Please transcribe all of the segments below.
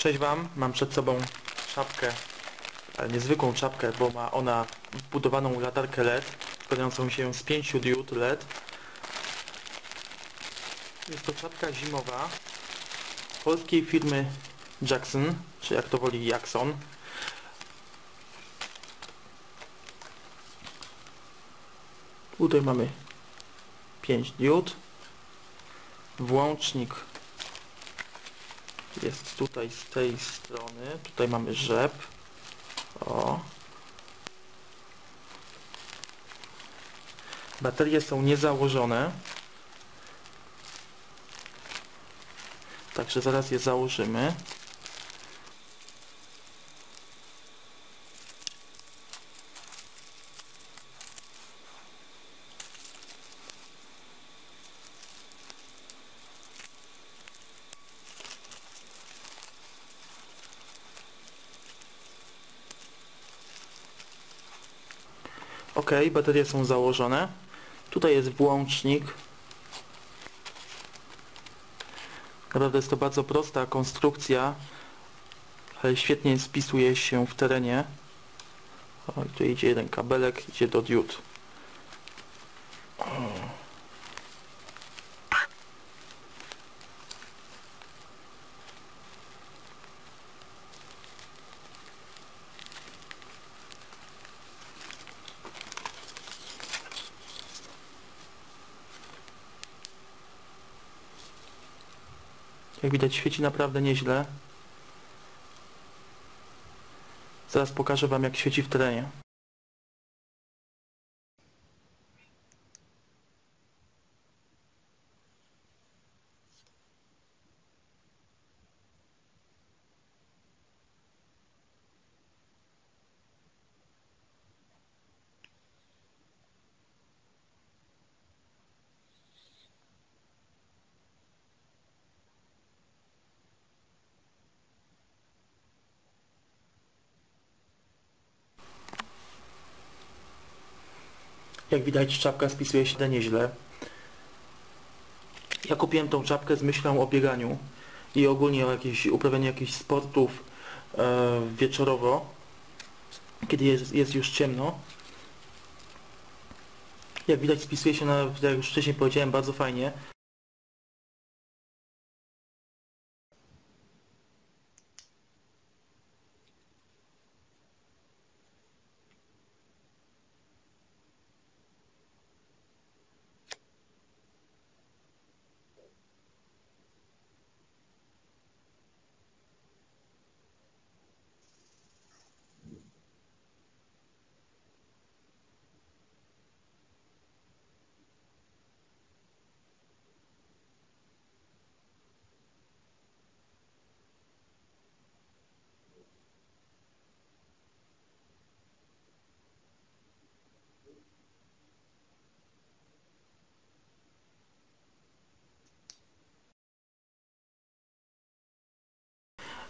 Cześć Wam, mam przed sobą czapkę, ale niezwykłą czapkę, bo ma ona wbudowaną latarkę LED, składającą się z pięciu diod LED. Jest to czapka zimowa polskiej firmy Jackson, czy jak to woli Jackson. Tutaj mamy 5 diod. Włącznik jest tutaj z tej strony. Tutaj mamy rzep. O. Baterie są niezałożone. Także zaraz je założymy. Ok, baterie są założone. Tutaj jest włącznik. Naprawdę jest to bardzo prosta konstrukcja, ale świetnie spisuje się w terenie. O, tu idzie jeden kabelek, idzie do diod. O. Jak widać świeci naprawdę nieźle. Zaraz pokażę Wam jak świeci w terenie. Jak widać czapka spisuje się nieźle. Ja kupiłem tą czapkę z myślą o bieganiu i ogólnie o jakieś, uprawianiu jakichś sportów e, wieczorowo, kiedy jest, jest już ciemno. Jak widać spisuje się, na, jak już wcześniej powiedziałem, bardzo fajnie.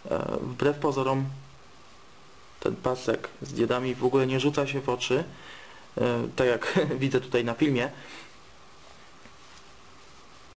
E, wbrew pozorom ten pasek z diodami w ogóle nie rzuca się w oczy, e, tak jak widzę tutaj na filmie.